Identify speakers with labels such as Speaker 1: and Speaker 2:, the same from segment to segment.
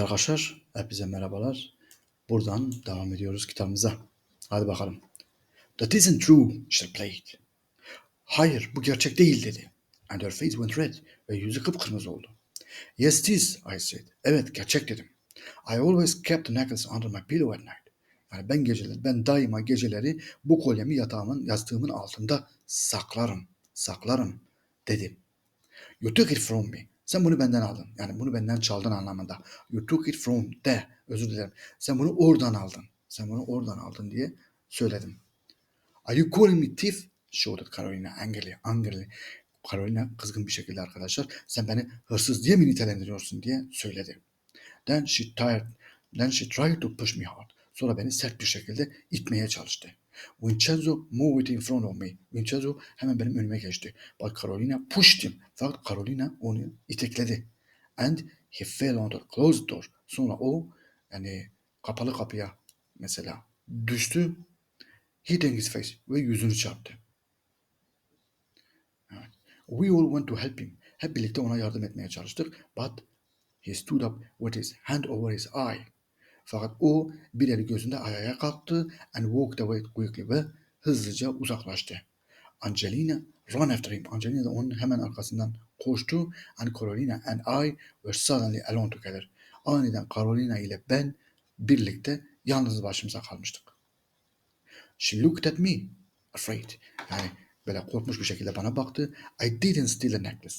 Speaker 1: Arkadaşlar hepinize merhabalar. Buradan devam ediyoruz kitabımıza. Hadi bakalım. That isn't true, işte played. Hayır bu gerçek değil dedi. And her face went red ve yüzü kıpkırmızı oldu. Yes it is, I said. Evet gerçek dedim. I always kept the necklace under my pillow at night. Yani ben geceleri, ben daima geceleri bu kolyemi yatağımın, yastığımın altında saklarım, saklarım dedi. You took it from me. Sen bunu benden aldın. Yani bunu benden çaldın anlamında. You took it from de. Özür dilerim. Sen bunu oradan aldın. Sen bunu oradan aldın diye söyledim. Are you calling me thief? Shouted Carolina angrily. angrily. Carolina kızgın bir şekilde arkadaşlar. Sen beni hırsız diye mi nitelendiriyorsun diye söyledi. Then she tried, then she tried to push me hard. Sonra beni sert bir şekilde itmeye çalıştı. Vincenzo moved in front of me. Vincenzo hemen benim önüme geçti. But Carolina pushed him. Fakat Carolina onu itekledi. And he fell on the closed door. Sonra o yani kapalı kapıya mesela düştü. Hitting his face ve yüzünü çarptı. Evet. We all went to help him. Hep birlikte ona yardım etmeye çalıştık. But he stood up with his hand over his eye. Fakat o bir eli gözünde ayağa kalktı and walked away quickly ve hızlıca uzaklaştı. Angelina ran after him. Angelina da onun hemen arkasından koştu. And Carolina and I were suddenly alone together. Aniden Carolina ile ben birlikte yalnız başımıza kalmıştık. She looked at me, afraid. Yani böyle korkmuş bir şekilde bana baktı. I didn't steal a necklace.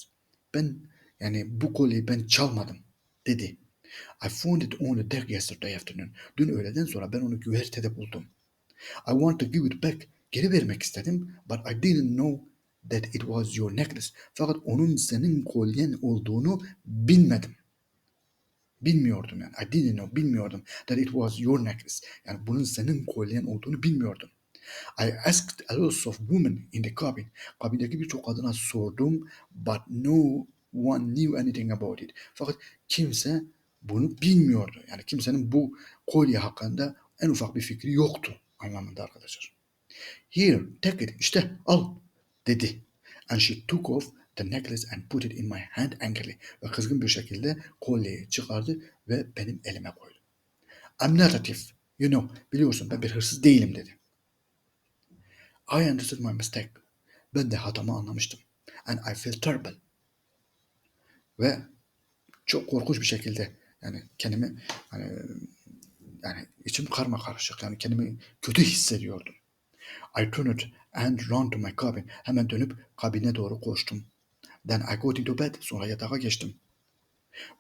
Speaker 1: Ben yani bu kolyeyi ben çalmadım dedi. I found it on the deck yesterday afternoon. Dün öğleden sonra ben onu güvertede buldum. I want to give it back. Geri vermek istedim. But I didn't know that it was your necklace. Fakat onun senin kolyen olduğunu bilmedim. Bilmiyordum yani. I didn't know. Bilmiyordum that it was your necklace. Yani bunun senin kolyen olduğunu bilmiyordum. I asked a lot of women in the cabin. Kabindeki birçok kadına sordum. But no one knew anything about it. Fakat kimse bunu bilmiyordu. Yani kimsenin bu kolye hakkında en ufak bir fikri yoktu anlamında arkadaşlar. Here, take it, işte al dedi. And she took off the necklace and put it in my hand angrily. Ve kızgın bir şekilde kolyeyi çıkardı ve benim elime koydu. I'm not a thief. You know, biliyorsun ben bir hırsız değilim dedi. I understood my mistake. Ben de hatamı anlamıştım. And I felt terrible. Ve çok korkunç bir şekilde yani kendimi hani yani içim karma karışık yani kendimi kötü hissediyordum. I turned and ran to my cabin. Hemen dönüp kabine doğru koştum. Then I got into bed. Sonra yatağa geçtim.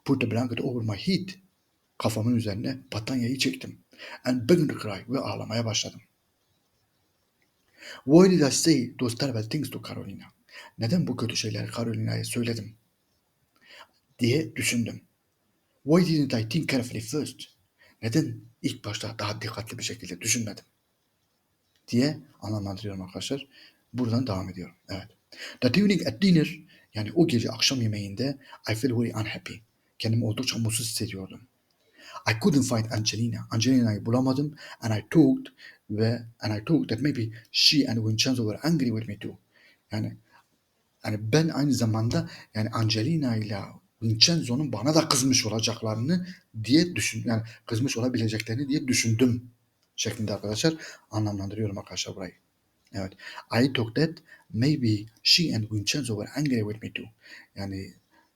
Speaker 1: Put the blanket over my head. Kafamın üzerine battanyeyi çektim. And began to cry. Ve ağlamaya başladım. Why did I say those terrible things to Carolina? Neden bu kötü şeyleri Carolina'ya söyledim? Diye düşündüm. Why didn't I think carefully first? Neden ilk başta daha dikkatli bir şekilde düşünmedim? Diye anlamlandırıyorum arkadaşlar. Buradan devam ediyorum. Evet. That evening at dinner yani o gece akşam yemeğinde I felt very unhappy. Kendimi oldukça mutsuz hissediyordum. I couldn't find Angelina. Angelina'yı bulamadım and I talked ve and I thought that maybe she and Vincenzo were angry with me too. Yani yani ben aynı zamanda yani Angelina ile Vincenzo'nun bana da kızmış olacaklarını diye düşün yani kızmış olabileceklerini diye düşündüm şeklinde arkadaşlar anlamlandırıyorum arkadaşlar burayı. Evet. I thought that maybe she and Vincenzo were angry with me too. Yani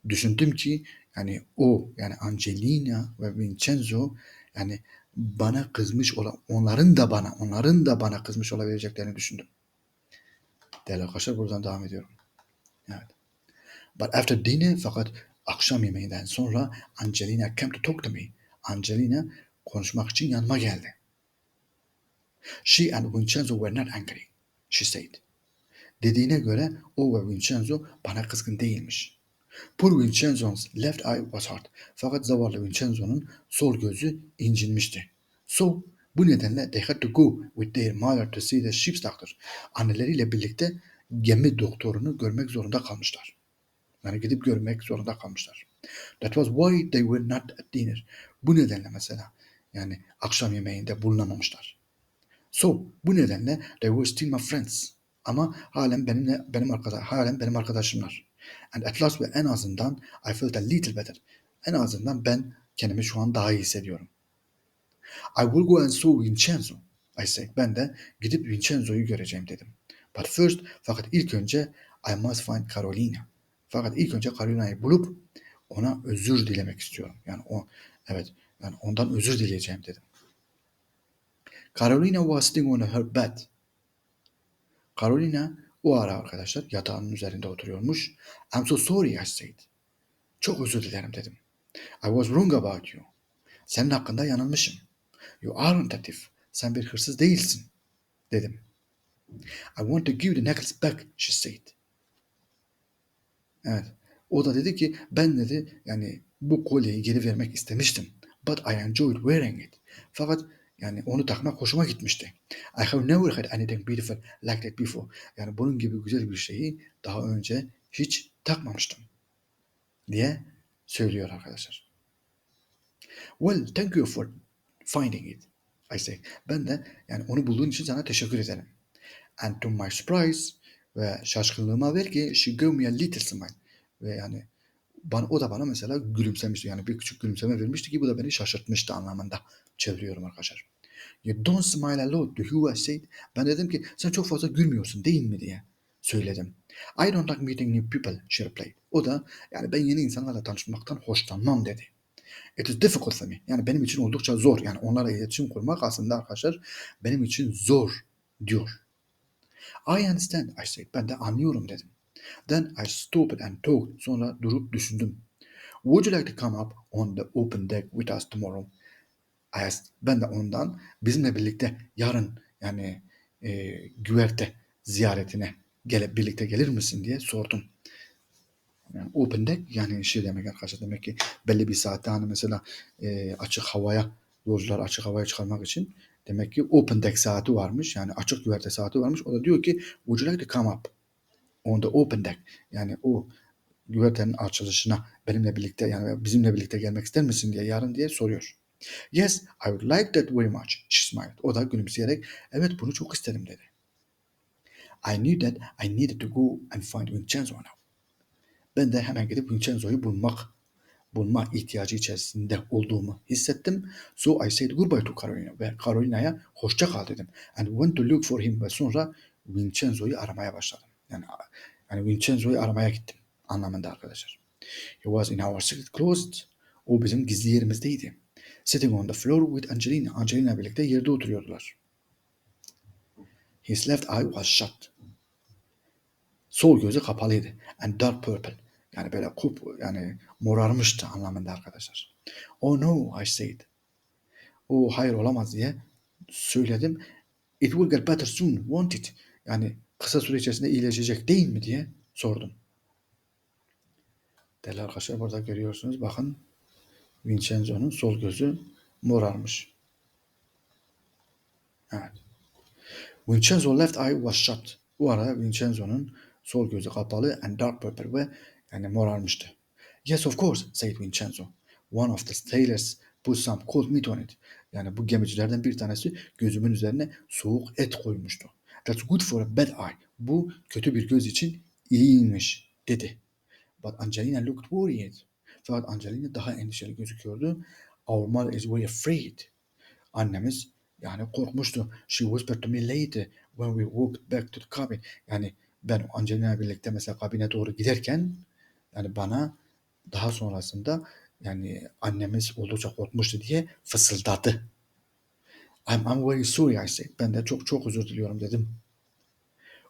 Speaker 1: düşündüm ki yani o yani Angelina ve Vincenzo yani bana kızmış olan onların da bana onların da bana kızmış olabileceklerini düşündüm. Değerli arkadaşlar buradan devam ediyorum. Evet. But after dinner fakat akşam yemeğinden sonra Angelina came to talk to me. Angelina konuşmak için yanıma geldi. She and Vincenzo were not angry, she said. Dediğine göre o ve Vincenzo bana kızgın değilmiş. Poor Vincenzo's left eye was hurt. Fakat zavallı Vincenzo'nun sol gözü incinmişti. So, bu nedenle they had to go with their mother to see the ship's doctor. Anneleriyle birlikte gemi doktorunu görmek zorunda kalmışlar. Yani gidip görmek zorunda kalmışlar. That was why they were not at dinner. Bu nedenle mesela yani akşam yemeğinde bulunamamışlar. So bu nedenle they were still my friends. Ama halen benimle benim arkadaş halen benim arkadaşımlar. And at last ve en azından I felt a little better. En azından ben kendimi şu an daha iyi hissediyorum. I will go and saw Vincenzo. I said. Ben de gidip Vincenzo'yu göreceğim dedim. But first, fakat ilk önce I must find Carolina. Fakat ilk önce Carolina'yı bulup ona özür dilemek istiyorum. Yani o evet yani ondan özür dileyeceğim dedim. Carolina was sitting on her bed. Carolina o ara arkadaşlar yatağının üzerinde oturuyormuş. I'm so sorry I said. Çok özür dilerim dedim. I was wrong about you. Senin hakkında yanılmışım. You aren't a thief. Sen bir hırsız değilsin. Dedim. I want to give the necklace back, she said. Evet. O da dedi ki ben dedi yani bu kolyeyi geri vermek istemiştim. But I enjoyed wearing it. Fakat yani onu takmak hoşuma gitmişti. I have never had anything beautiful like that before. Yani bunun gibi güzel bir şeyi daha önce hiç takmamıştım. Diye söylüyor arkadaşlar. Well, thank you for finding it. I say. Ben de yani onu bulduğun için sana teşekkür ederim. And to my surprise ve şaşkınlığıma ver ki she gave me a little smile. Ve yani bana, o da bana mesela gülümsemişti. Yani bir küçük gülümseme vermişti ki bu da beni şaşırtmıştı anlamında çeviriyorum arkadaşlar. You don't smile a lot you I. Ben dedim ki sen çok fazla gülmüyorsun değil mi diye söyledim. I don't like meeting new people she replied. O da yani ben yeni insanlarla tanışmaktan hoşlanmam dedi. It is difficult for me. Yani benim için oldukça zor. Yani onlarla iletişim kurmak aslında arkadaşlar benim için zor diyor. I understand I said. Ben de anlıyorum dedim. Then I stopped and talked. Sonra durup düşündüm. Would you like to come up on the open deck with us tomorrow? I asked. Ben de ondan bizimle birlikte yarın yani e, güverte ziyaretine gelip birlikte gelir misin diye sordum. Yani open deck yani şey demek arkadaşlar demek ki belli bir saatte hani mesela e, açık havaya yolcular açık havaya çıkarmak için demek ki open deck saati varmış. Yani açık güverte saati varmış. O da diyor ki would you like to come up on the open deck? Yani o güvertenin açılışına benimle birlikte yani bizimle birlikte gelmek ister misin diye yarın diye soruyor. Yes, I would like that very much. She smiled. O da gülümseyerek evet bunu çok isterim dedi. I knew that I needed to go and find Vincenzo now. Ben de hemen gidip Vincenzo'yu bulmak, bulma ihtiyacı içerisinde olduğumu hissettim. So I said goodbye to Carolina ve Carolina'ya hoşça kal dedim. And went to look for him ve sonra Vincenzo'yu aramaya başladım. Yani, yani Vincenzo'yu aramaya gittim anlamında arkadaşlar. He was in our secret closet. O bizim gizli yerimizdeydi. Sitting on the floor with Angelina. Angelina birlikte yerde oturuyordular. His left eye was shut. Sol gözü kapalıydı. And dark purple. Yani böyle kup yani morarmıştı anlamında arkadaşlar. Oh no I said. O hayır olamaz diye söyledim. It will get better soon, won't it? Yani kısa süre içerisinde iyileşecek değil mi diye sordum. Değerli arkadaşlar burada görüyorsunuz bakın Vincenzo'nun sol gözü morarmış. Evet. Vincenzo left eye was shut. Bu arada Vincenzo'nun sol gözü kapalı and dark purple ve yani morarmıştı. Yes of course said Vincenzo. One of the sailors put some cold meat on it. Yani bu gemicilerden bir tanesi gözümün üzerine soğuk et koymuştu. That's good for a bad eye. Bu kötü bir göz için iyiymiş dedi. But Angelina looked worried. Fakat Angelina daha endişeli gözüküyordu. Our mother is very afraid. Annemiz yani korkmuştu. She whispered to me later when we walked back to the cabin. Yani ben Angelina birlikte mesela kabine doğru giderken yani bana daha sonrasında yani annemiz oldukça korkmuştu diye fısıldadı. I'm, I'm very sorry I said. Ben de çok çok özür diliyorum dedim.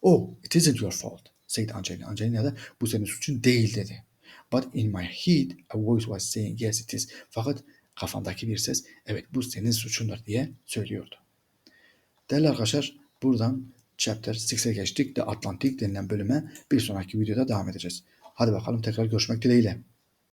Speaker 1: Oh, it isn't your fault, said Angelina. Angelina da bu senin suçun değil dedi. But in my head a voice was saying yes it is. Fakat kafamdaki bir ses evet bu senin suçundur diye söylüyordu. Değerli arkadaşlar buradan Chapter 6'e geçtik. The Atlantic denilen bölüme bir sonraki videoda devam edeceğiz. Hadi bakalım tekrar görüşmek dileğiyle.